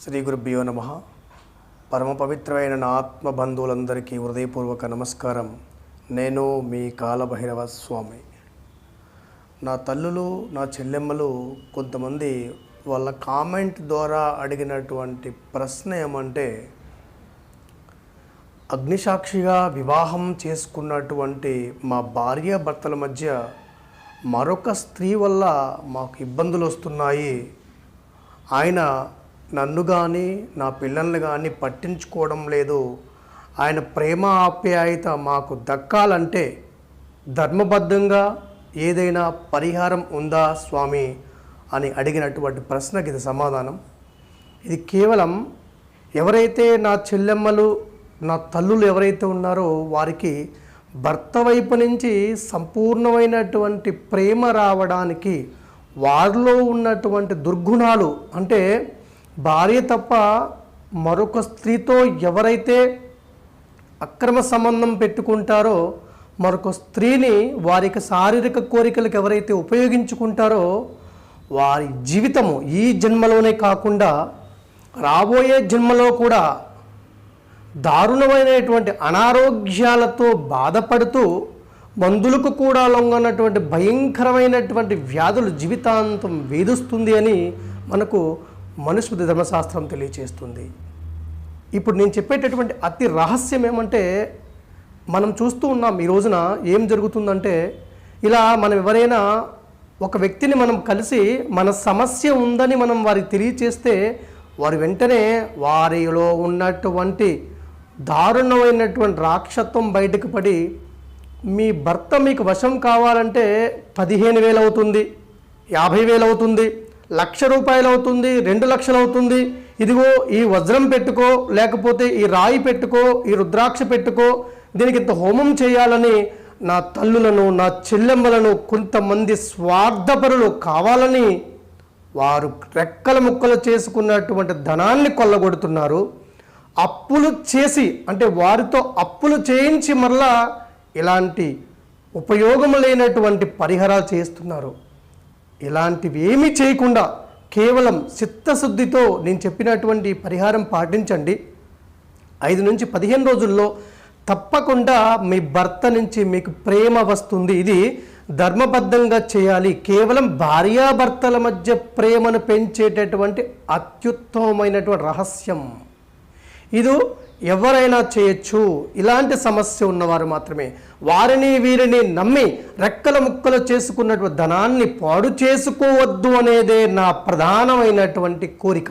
శ్రీ గురుభ్యో నమ. పరమ పవిత్రమైన నా ఆత్మ బంధువులందరికీ హృదయపూర్వక నమస్కారం. నేను మీ కాలభైరవ స్వామి. నా తల్లులు నా చెల్లెమ్మలు కొంతమంది వాళ్ళ కామెంట్ ద్వారా అడిగినటువంటి ప్రశ్న ఏమంటే అగ్నిసాక్షిగా వివాహం చేసుకున్నటువంటి మా భార్య భర్తల మధ్య మరొక స్త్రీ వల్ల మాకు ఇబ్బందులు వస్తున్నాయి. ఆయన నన్ను కానీ నా పిల్లల్ని కానీ పట్టించుకోవడం లేదు. ఆయన ప్రేమ ఆప్యాయత మాకు దక్కాలంటే ధర్మబద్ధంగా ఏదైనా పరిహారం ఉందా స్వామి అని అడిగినటువంటి ప్రశ్నకి ఇది సమాధానం. ఇది కేవలం ఎవరైతే నా చెల్లెమ్మలు నా తల్లులు ఎవరైతే ఉన్నారో వారికి భర్త వైపు నుంచి సంపూర్ణమైనటువంటి ప్రేమ రావడానికి వారిలో ఉన్నటువంటి దుర్గుణాలు అంటే భార్య తప్ప మరొక స్త్రీతో ఎవరైతే అక్రమ సంబంధం పెట్టుకుంటారో మరొక స్త్రీని వారికి శారీరక కోరికలకు ఎవరైతే ఉపయోగించుకుంటారో వారి జీవితము ఈ జన్మలోనే కాకుండా రాబోయే జన్మలో కూడా దారుణమైనటువంటి అనారోగ్యాలతో బాధపడుతూ మందులకు కూడా లొంగనటువంటి భయంకరమైనటువంటి వ్యాధులు జీవితాంతం వేధిస్తుంది అని మనకు మనుస్మృతి ధర్మశాస్త్రం తెలియచేస్తుంది. ఇప్పుడు నేను చెప్పేటటువంటి అతి రహస్యం ఏమంటే మనం చూస్తూ ఉన్నాం ఈ రోజున ఏం జరుగుతుందంటే ఇలా మనం ఎవరైనా ఒక వ్యక్తిని మనం కలిసి మన సమస్య ఉందని మనం వారికి తెలియచేస్తే వారు వెంటనే వారిలో ఉన్నటువంటి దారుణమైనటువంటి రాక్షత్వం బయటకు పడి మీ భర్త మీకు వశం కావాలంటే పదిహేను వేలు అవుతుంది యాభై వేలు అవుతుంది లక్ష రూపాయలు అవుతుంది రెండు లక్షలు అవుతుంది. ఇదిగో ఈ వజ్రం పెట్టుకో లేకపోతే ఈ రాయి పెట్టుకో ఈ రుద్రాక్ష పెట్టుకో దీనికి ఇంత హోమం చేయాలని నా తల్లులను నా చెల్లెమ్మలను కొంతమంది స్వార్థపరులు కావాలని వారు రెక్కల ముక్కలు చేసుకున్నటువంటి ధనాన్ని కొల్లగొడుతున్నారు. అప్పులు చేసి అంటే వారితో అప్పులు చేయించి మరలా ఇలాంటి ఉపయోగం లేనటువంటి పరిహారాలు చేస్తున్నారు. ఇలాంటివి ఏమీ చేయకుండా కేవలం చిత్తశుద్ధితో నేను చెప్పినటువంటి పరిహారం పాటించండి. ఐదు నుంచి పదిహేను రోజుల్లో తప్పకుండా మీ భర్త నుంచి మీకు ప్రేమ వస్తుంది. ఇది ధర్మబద్ధంగా చేయాలి. కేవలం భార్యాభర్తల మధ్య ప్రేమను పెంచేటటువంటి అత్యుత్తమమైనటువంటి రహస్యం. ఇది ఎవరైనా చేయొచ్చు. ఇలాంటి సమస్య ఉన్నవారు మాత్రమే. వారిని వీరిని నమ్మి రెక్కల ముక్కలు చేసుకున్నటువంటి ధనాన్ని పాడు చేసుకోవద్దు అనేదే నా ప్రధానమైనటువంటి కోరిక.